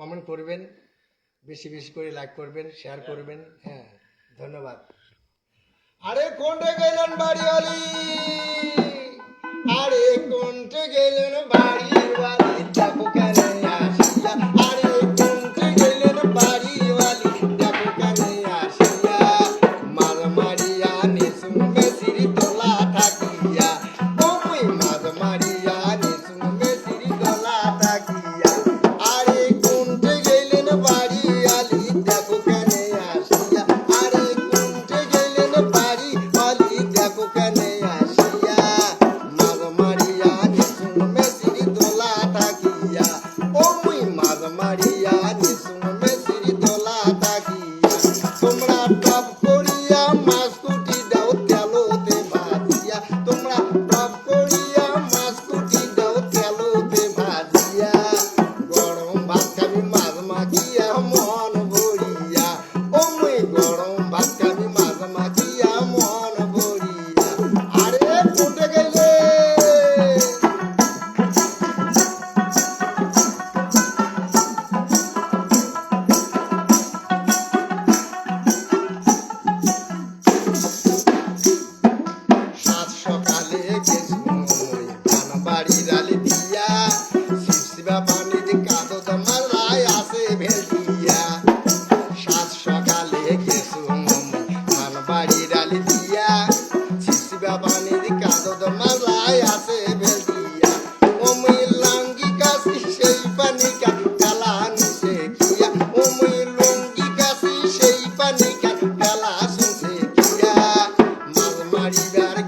Comment করবেন, বেশি বেশি করে লাইক করবেন শেয়ার করবেন হ্যাঁ ধন্যবাদ। আরে কোনটা গেলেন বাড়ি আরে কোনটা গেলেন বাড়ি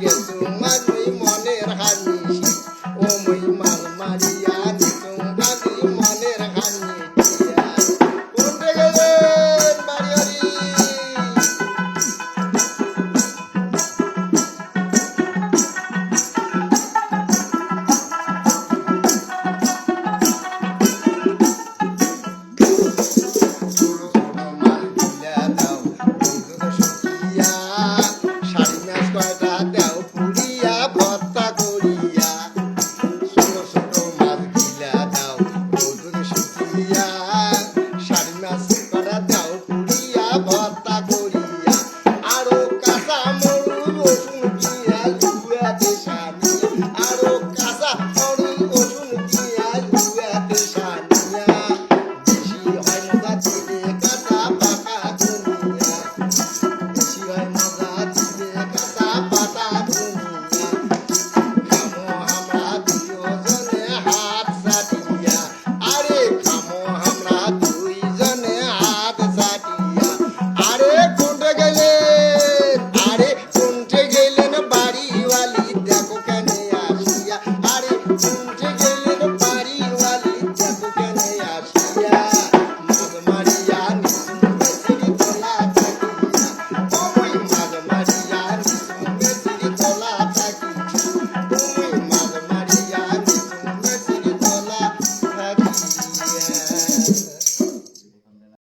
গেছো মানুষ মনের হানি